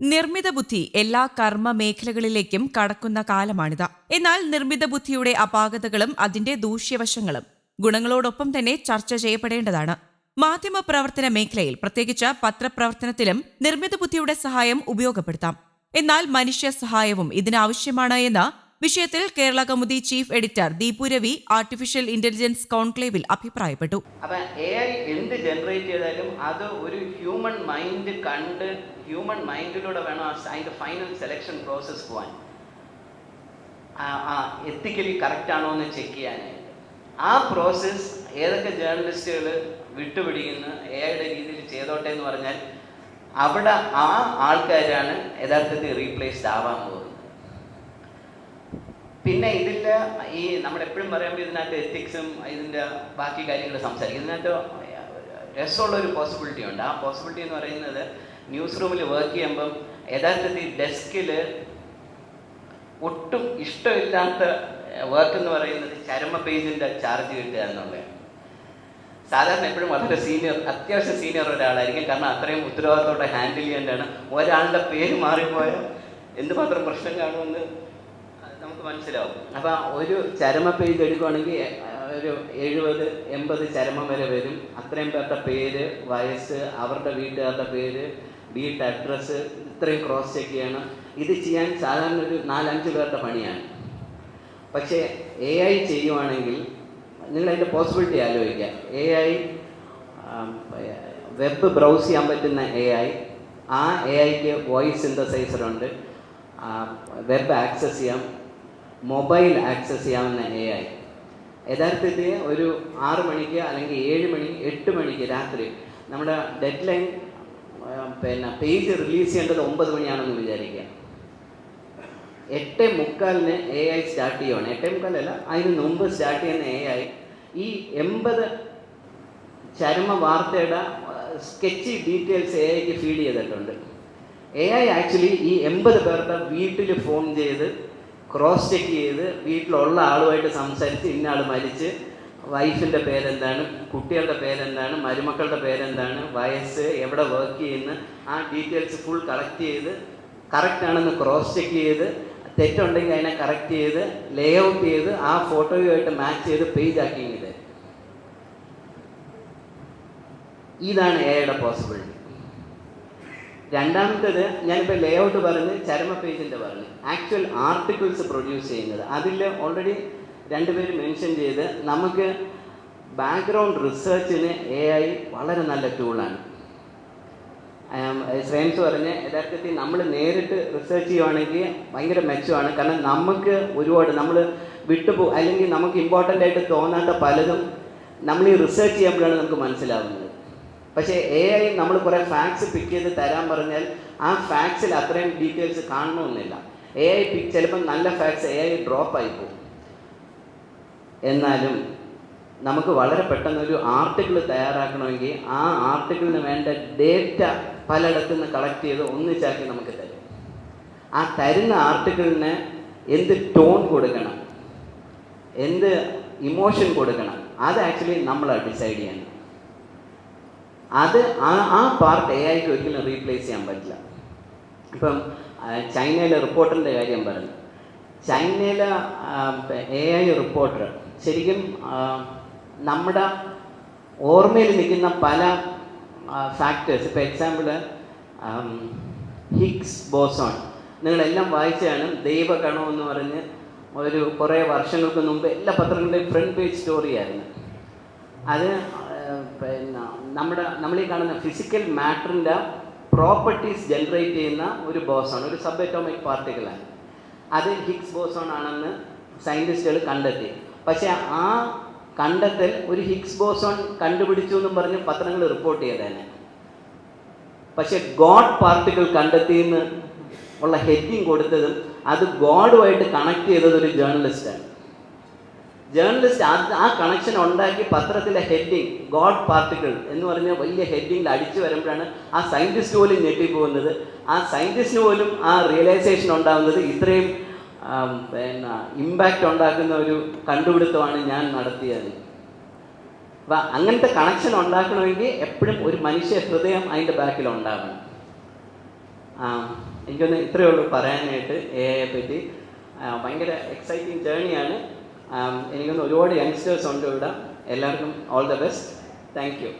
നിർമ്മിത ബുദ്ധി എല്ലാ കർമ്മ മേഖലകളിലേക്കും കടക്കുന്ന കാലമാണിത്. എന്നാൽ നിർമ്മിത ബുദ്ധിയുടെ അപാകതകളും അതിന്റെ ദൂഷ്യവശങ്ങളും ഗുണങ്ങളോടൊപ്പം തന്നെ ചർച്ച ചെയ്യപ്പെടേണ്ടതാണ്. മാധ്യമ പ്രവർത്തന മേഖലയിൽ പ്രത്യേകിച്ച് പത്രപ്രവർത്തനത്തിലും നിർമ്മിത ബുദ്ധിയുടെ സഹായം ഉപയോഗപ്പെടുത്താം. എന്നാൽ മനുഷ്യ സഹായവും ഇതിനാവശ്യമാണ് എന്ന് വിഷയത്തിൽ Kerala Kaumudi chief editor Deepu Ravi artificial intelligence കോൺക്ലേവിൽ അഭിപ്രായപ്പെട്ടു. അപ്പൊ എ ഐ എന്ത് ജനറേറ്റ് ചെയ്താലും അത് ഒരു ഹ്യൂമൻ മൈൻഡ് കണ്ട് ഹ്യൂമൻ മൈൻഡിലൂടെ വേണം അതിന്റെ ഫൈനൽ സെലക്ഷൻ പ്രോസസ് പോവാൻ. എത്തിക്കലി കറക്റ്റ് ആണോ എന്ന് ചെക്ക് ചെയ്യാനായിട്ട് ആ പ്രോസസ്സ് ഏതൊക്കെ ജേർണലിസ്റ്റുകൾ വിട്ടുപിടിക്കുന്നു എ ഐയുടെ രീതിയിൽ ചെയ്തോട്ടെ എന്ന് പറഞ്ഞാൽ അവിടെ ആ ആൾക്കാരാണ് യഥാർത്ഥത്തിൽ റീപ്ലേസ്ഡ് ആവാൻ പോകുന്നത്. പിന്നെ ഇതിന്റെ ഈ നമ്മൾ എപ്പോഴും പറയുമ്പോൾ ഇതിനകത്ത് എത്തിക്സും ഇതിന്റെ ബാക്കി കാര്യങ്ങൾ സംസാരിക്കും. ഇതിനകത്ത് രസമുള്ള ഒരു പോസിബിലിറ്റി ഉണ്ട്. ആ പോസിബിലിറ്റി എന്ന് പറയുന്നത് ന്യൂസ് റൂമിൽ വർക്ക് ചെയ്യുമ്പം യഥാർത്ഥത്തിൽ ഡെസ്കിൽ ഒട്ടും ഇഷ്ടമില്ലാത്ത വർക്ക് എന്ന് പറയുന്നത് ചരമ പേജിന്റെ ചാർജ് കിട്ടുക എന്നുള്ളത് സാധാരണ എപ്പോഴും വളരെ സീനിയർ അത്യാവശ്യം സീനിയർ ഒരാളായിരിക്കും. കാരണം അത്രയും ഉത്തരവാദിത്തോടെ ഹാൻഡിൽ ചെയ്യേണ്ടതാണ്. ഒരാളുടെ പേര് മാറിപ്പോയാൽ എന്തുമാത്രം പ്രശ്നം കാണുമെന്ന് നമുക്ക് മനസ്സിലാവും. അപ്പം ഒരു ചരമ പേജ് എടുക്കുവാണെങ്കിൽ ഒരു എഴുപത് എൺപത് ചരമം വരെ വരും. അത്രയും പേരുടെ പേര് വയസ്സ് അവരുടെ വീട്ടുകാരുടെ പേര് വീട്ട് അഡ്രസ്സ് ഇത്രയും ക്രോസ് ചെക്ക് ചെയ്യണം. ഇത് ചെയ്യാൻ സാധാരണ ഒരു നാലഞ്ച് പേരുടെ പണിയാണ്. പക്ഷേ എ ഐ ചെയ്യുവാണെങ്കിൽ നിങ്ങൾ അതിന്റെ പോസിബിലിറ്റി ആലോചിക്കുക. എ ഐ വെബ് ബ്രൗസ് ചെയ്യാൻ പറ്റുന്ന എ ഐ ആ എ ഐക്ക് വോയിസ് സിന്തസൈസർ ഉണ്ട്. വെബ് ആക്സസ് ചെയ്യാം. മൊബൈൽ ആക്സസ് ചെയ്യാവുന്ന എ ഐ യഥാർത്ഥത്തിൽ ഒരു ആറ് മണിക്ക് അല്ലെങ്കിൽ ഏഴ് മണി എട്ട് മണിക്ക് രാത്രി നമ്മുടെ ഡെഡ് ലൈൻ പിന്നെ പേജ് റിലീസ് ചെയ്യേണ്ടത് ഒമ്പത് മണിയാണെന്ന് വിചാരിക്കുക. എട്ട് മുക്കാലിന് എ ഐ സ്റ്റാർട്ട് ചെയ്യുവാണ്. എട്ട് മുക്കാലല്ല അതിന് മുമ്പ് സ്റ്റാർട്ട് ചെയ്യുന്ന എ ഐ ഈ എൺപത് ചരമ വാർത്തയുടെ സ്കെച്ച് ഡീറ്റെയിൽസ് എ ഐക്ക് ഫീഡ് ചെയ്തിട്ടുണ്ട്. എ ഐ ആക്ച്വലി ഈ എൺപത് പേരുടെ വീട്ടിൽ ഫോൺ ചെയ്ത് ക്രോസ് ചെക്ക് ചെയ്ത് വീട്ടിലുള്ള ആളുമായിട്ട് സംസാരിച്ച് ഇന്ന ആൾ മരിച്ച് വൈഫിന്റെ പേരെന്താണ് കുട്ടികളുടെ പേരെന്താണ് മരുമക്കളുടെ പേരെന്താണ് വയസ്സ് എവിടെ വർക്ക് ചെയ്യുന്ന ആ ഡീറ്റെയിൽസ് ഫുൾ കളക്ട് ചെയ്ത് കറക്റ്റ് ആണെന്ന് ക്രോസ് ചെക്ക് ചെയ്ത് തെറ്റുണ്ടെങ്കിൽ അതിനെ കറക്റ്റ് ചെയ്ത് ലേ ഔട്ട് ചെയ്ത് ആ ഫോട്ടോയുമായിട്ട് മാച്ച് ചെയ്ത് പേജ് ആക്കി ഇത് ഇതാണ് എയുടെ പോസിബിലിറ്റി രണ്ടാമത്തേത് ഞാനിപ്പോൾ ലേ ഔട്ട് പറഞ്ഞ് ചരമ പേജിന്റെ പറഞ്ഞ്. ആക്ച്വൽ ആർട്ടിക്കിൾസ് പ്രൊഡ്യൂസ് ചെയ്യുന്നത്. അതിൽ ഓൾറെഡി രണ്ടുപേര് മെൻഷൻ ചെയ്ത് നമുക്ക് ബാക്ക്ഗ്രൗണ്ട് റിസർച്ചിന് എ ഐ വളരെ നല്ല ടൂളാണ് ശ്രേംസ് പറഞ്ഞ് യഥാർത്ഥത്തിൽ നമ്മൾ നേരിട്ട് റിസർച്ച് ചെയ്യുവാണെങ്കിൽ ഭയങ്കര മെച്ചമാണ് കാരണം നമുക്ക് ഒരുപാട് നമ്മൾ വിട്ടുപോ അല്ലെങ്കിൽ നമുക്ക് ഇമ്പോർട്ടന്റ് ആയിട്ട് തോന്നാത്ത പലതും നമ്മൾ ഈ റിസർച്ച് ചെയ്യുമ്പോഴാണ് നമുക്ക് മനസ്സിലാവുന്നത്. പക്ഷേ എ ഐ നമ്മൾ കുറേ ഫാക്ട്സ് പിക്ക് ചെയ്ത് തരാൻ പറഞ്ഞാൽ ആ ഫാക്ട്സിൽ അത്രയും ഡീറ്റെയിൽസ് കാണണമെന്നില്ല എ ഐ പിക്ക് ചിലപ്പം നല്ല ഫാക്ട്സ് എ ഐ ഡ്രോപ്പ് ആയി പോകും. എന്നാലും നമുക്ക് വളരെ പെട്ടെന്ന് ഒരു ആർട്ടിക്കിൾ തയ്യാറാക്കണമെങ്കിൽ ആ ആർട്ടിക്കിളിന് വേണ്ട ഡേറ്റ പലയിടത്തു നിന്ന് കളക്ട് ചെയ്ത് ഒന്നിച്ചാക്കി നമുക്ക് തരും. ആ തരുന്ന ആർട്ടിക്കിളിന് എന്ത് ടോൺ കൊടുക്കണം? എന്ത് ഇമോഷൻ കൊടുക്കണം? അത് ആക്ച്വലി നമ്മളാണ് ഡിസൈഡ് ചെയ്യുന്നത് അത് ആ ആ പാർട്ട് എ ഐക്ക് ഒരിക്കലും റീപ്ലേസ് ചെയ്യാൻ പറ്റില്ല. ഇപ്പം ചൈനയിലെ റിപ്പോർട്ടറിന്റെ കാര്യം പറഞ്ഞു. ചൈനയിലെ എ ഐ റിപ്പോർട്ടർ ശരിക്കും നമ്മുടെ ഓർമ്മയിൽ നിൽക്കുന്ന പല ഫാക്ടേഴ്സ് ഇപ്പോൾ എക്സാമ്പിൾ ഹിഗ്സ് ബോസോൺ നിങ്ങളെല്ലാം വായിച്ചാണ് ദൈവഗണം എന്ന് പറഞ്ഞ് ഒരു കുറേ വർഷങ്ങൾക്ക് മുമ്പ് എല്ലാ പത്രങ്ങളുടെയും ഫ്രണ്ട് പേജ് സ്റ്റോറിയായിരുന്നു അത് പിന്നെ നമ്മുടെ നമ്മളീ കാണുന്ന ഫിസിക്കൽ മാറ്ററിന്റെ പ്രോപ്പർട്ടീസ് ജനറേറ്റ് ചെയ്യുന്ന ഒരു ബോസോൺ ഒരു സബ് അറ്റോമിക് പാർട്ടിക്കിളാണ് അത് ഹിഗ്സ് ബോസോൺ ആണെന്ന് സയന്റിസ്റ്റുകൾ കണ്ടെത്തി. പക്ഷേ ആ കണ്ടെത്തൽ ഒരു ഹിഗ്സ് ബോസോൺ കണ്ടുപിടിച്ചു എന്നും പറഞ്ഞ് പത്രങ്ങൾ റിപ്പോർട്ട് ചെയ്തേനെ. പക്ഷെ ഗോഡ് പാർട്ടിക്കിൾ കണ്ടെത്തി എന്ന് ഉള്ള ഹെഡിങ് കൊടുത്തതും അത് ഗോഡുമായിട്ട് കണക്ട് ചെയ്തത് ഒരു ജേർണലിസ്റ്റാണ് ജേർണലിസ്റ്റ് ആ കണക്ഷൻ ഉണ്ടാക്കി പത്രത്തിലെ ഹെഡിങ് ഗോഡ് പാർട്ടിക്കിൾ എന്ന് പറഞ്ഞ വലിയ ഹെഡിങ്ങിൽ അടിച്ചു വരുമ്പോഴാണ് ആ സയന്റിസ്റ്റ് പോലും ഞെട്ടിപ്പോകുന്നത്. ആ സയന്റിസ്റ്റിന് പോലും ആ റിയലൈസേഷൻ ഉണ്ടാകുന്നത് ഇത്രയും പിന്നെ ഇമ്പാക്റ്റ് ഉണ്ടാക്കുന്ന ഒരു കണ്ടുപിടുത്തമാണ് ഞാൻ നടത്തിയത്. അപ്പം അങ്ങനത്തെ കണക്ഷൻ ഉണ്ടാക്കണമെങ്കിൽ എപ്പോഴും ഒരു മനുഷ്യ ഹൃദയം അതിന്റെ ബാക്കിൽ ഉണ്ടാകണം എനിക്കൊന്ന് ഇത്രയേ ഉള്ളൂ പറയാനായിട്ട് എ പറ്റി. ഭയങ്കര എക്സൈറ്റിംഗ് ജേണിയാണ് എനിക്കൊന്ന് ഒരുപാട് യങ്സ്റ്റേഴ്സ് ഉണ്ട് ഇവിടെ. എല്ലാവർക്കും all the best thank you